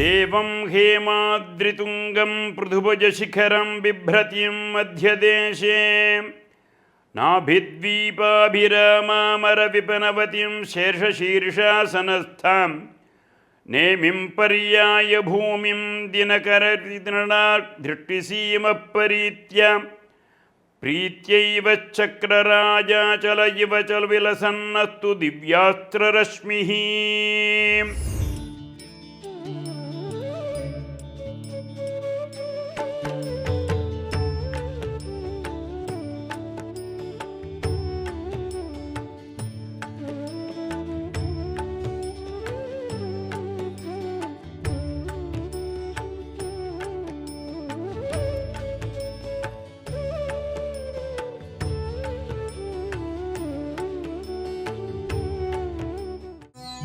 देवं हेमाद्रितुङ्गं पृथुभुजशिखरं बिभ्रतीं मध्यदेशे नाभिद्वीपाभिरामामरविपनवतीं शेषशीर्षासनस्थां नेमिं पर्यायभूमिं दिनकरदृष्टिसीमपरीत्या प्रीत्यैव चक्रराजाचल इव च विलसन्नस्तु दिव्यास्त्ररश्मिः